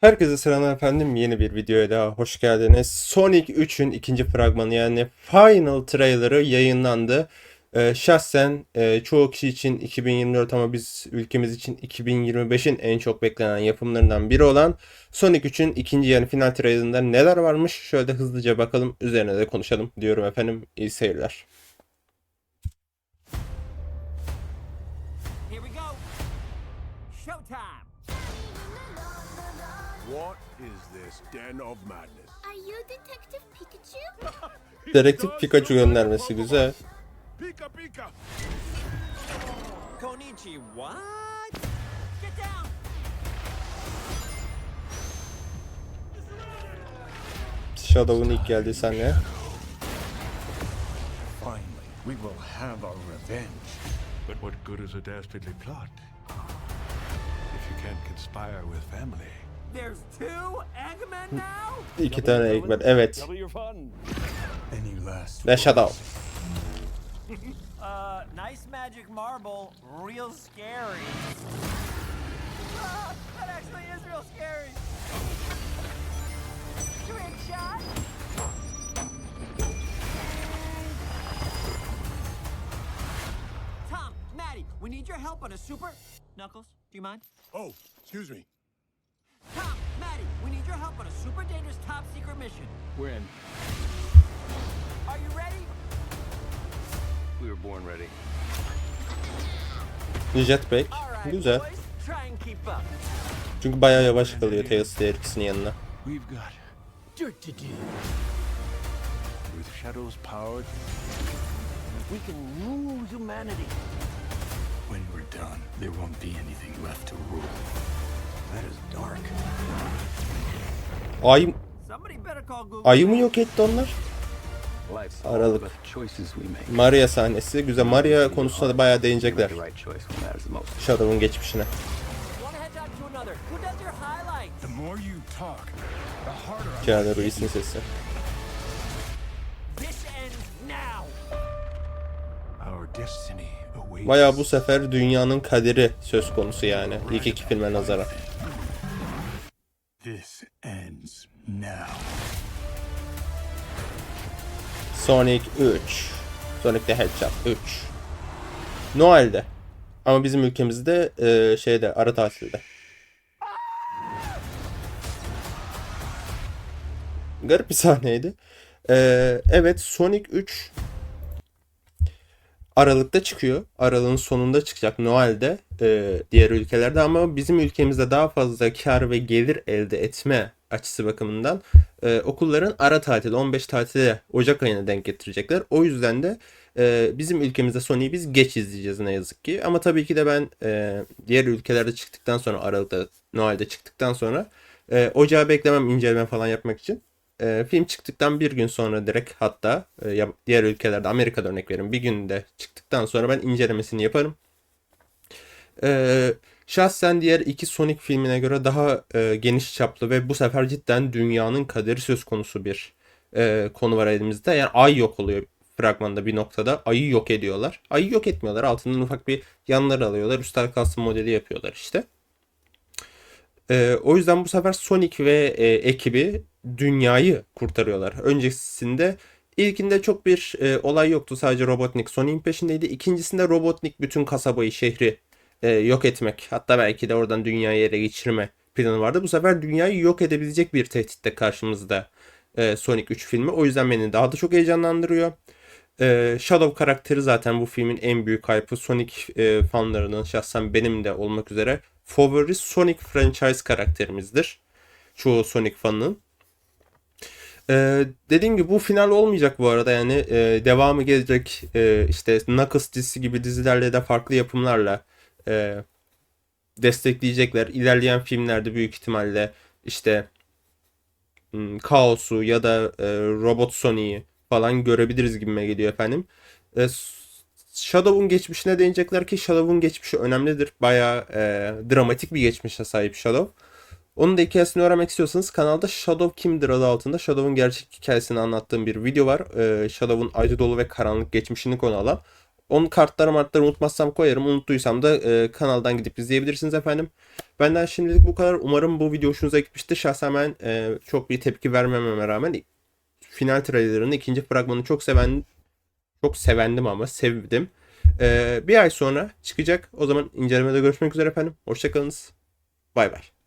Herkese selamlar efendim. Yeni bir videoya daha hoş geldiniz. Sonic 3'ün ikinci fragmanı yani Final Trailer'ı yayınlandı. Ee, şahsen e, çoğu kişi için 2024 ama biz ülkemiz için 2025'in en çok beklenen yapımlarından biri olan Sonic 3'ün ikinci yani final trailerında neler varmış şöyle hızlıca bakalım üzerine de konuşalım diyorum efendim. İyi seyirler. What is this den of madness? Are you Detective Pikachu? Dedektif Pikachu göndermesi güzel. Pika pika! Konichi, what? Get down. Shadow'un ilk geldiği sahne. Finally, we will have our revenge. But what good is a dastardly plot if you can't conspire with family? There's two Eggmen now? İki tane Eggman. Evet. Any last Ve Shadow. Uh, nice magic marble, real scary. Ah, that actually is real scary. Trick shot. Tom, Maddie, we need your help on a super. Knuckles, do you mind? Oh, excuse me. Your help on a super dangerous top secret mission. When? Are you ready? We were born ready. Jetpack. All right, Güzel. boys, try and keep up. Çünkü bayağı yavaş kalıyor Tails diğer ikisinin yanına. We've got Dirt to do. with Shadow's power. We can rule humanity. When we're done, there won't be anything left to rule. Ay, ayı mı yok etti onlar? Aralık. Maria sahnesi güzel. Maria konusunda da bayağı değinecekler. Shadow'un geçmişine. Keanu Reeves'in sesi. Bayağı bu sefer dünyanın kaderi söz konusu yani. İlk iki filme. This ends now. Sonic 3. Sonic the Hedgehog 3. Noel'de. Ama bizim ülkemizde e, şeyde ara tatilde. Garip bir sahneydi. E, evet Sonic 3 Aralık'ta çıkıyor. Aralığın sonunda çıkacak Noel'de e, diğer ülkelerde ama bizim ülkemizde daha fazla kar ve gelir elde etme açısı bakımından e, okulların ara tatili 15 tatile Ocak ayına denk getirecekler. O yüzden de e, bizim ülkemizde Sony'yi biz geç izleyeceğiz ne yazık ki. Ama tabii ki de ben e, diğer ülkelerde çıktıktan sonra Aralık'ta Noel'de çıktıktan sonra e, Ocağı beklemem inceleme falan yapmak için. E, film çıktıktan bir gün sonra direkt hatta e, diğer ülkelerde Amerika'da örnek verin bir günde çıktıktan sonra ben incelemesini yaparım. E, şahsen diğer iki Sonic filmine göre daha e, geniş çaplı ve bu sefer cidden dünyanın kaderi söz konusu bir e, konu var elimizde. Yani ay yok oluyor fragmanda bir noktada. Ayı yok ediyorlar. Ayı yok etmiyorlar. Altından ufak bir yanları alıyorlar. Üstel kalsın modeli yapıyorlar işte. Ee, o yüzden bu sefer Sonic ve e, ekibi dünyayı kurtarıyorlar. Öncesinde ilkinde çok bir e, olay yoktu. Sadece Robotnik Sonic'in peşindeydi. İkincisinde Robotnik bütün kasabayı, şehri e, yok etmek. Hatta belki de oradan dünyayı ele geçirme planı vardı. Bu sefer dünyayı yok edebilecek bir tehditte karşımızda e, Sonic 3 filmi. O yüzden beni daha da çok heyecanlandırıyor. Ee, Shadow karakteri zaten bu filmin en büyük hype'ı. Sonic e, fanlarının şahsen benim de olmak üzere favori Sonic franchise karakterimizdir. Çoğu Sonic fanının. Ee, dediğim gibi bu final olmayacak bu arada yani e, devamı gelecek e, işte Knuckles dizisi gibi dizilerle de farklı yapımlarla e, destekleyecekler. İlerleyen filmlerde büyük ihtimalle işte hmm, Kaos'u ya da e, Robot Sonic'i falan görebiliriz gibime geliyor efendim. E, Shadow'un geçmişine değinecekler ki Shadow'un geçmişi önemlidir. Bayağı e, dramatik bir geçmişe sahip Shadow. Onun da hikayesini öğrenmek istiyorsanız kanalda Shadow Kimdir adı altında Shadow'un gerçek hikayesini anlattığım bir video var. E, Shadow'un acı dolu ve karanlık geçmişini konu alan. Onun kartları martları unutmazsam koyarım. Unuttuysam da e, kanaldan gidip izleyebilirsiniz efendim. Benden şimdilik bu kadar. Umarım bu video hoşunuza gitmiştir. Şahsen ben e, çok bir tepki vermememe rağmen final trailerının ikinci fragmanını çok seven çok sevendim ama sevdim. E, bir ay sonra çıkacak. O zaman incelemede görüşmek üzere efendim. Hoşçakalınız. Bay bay.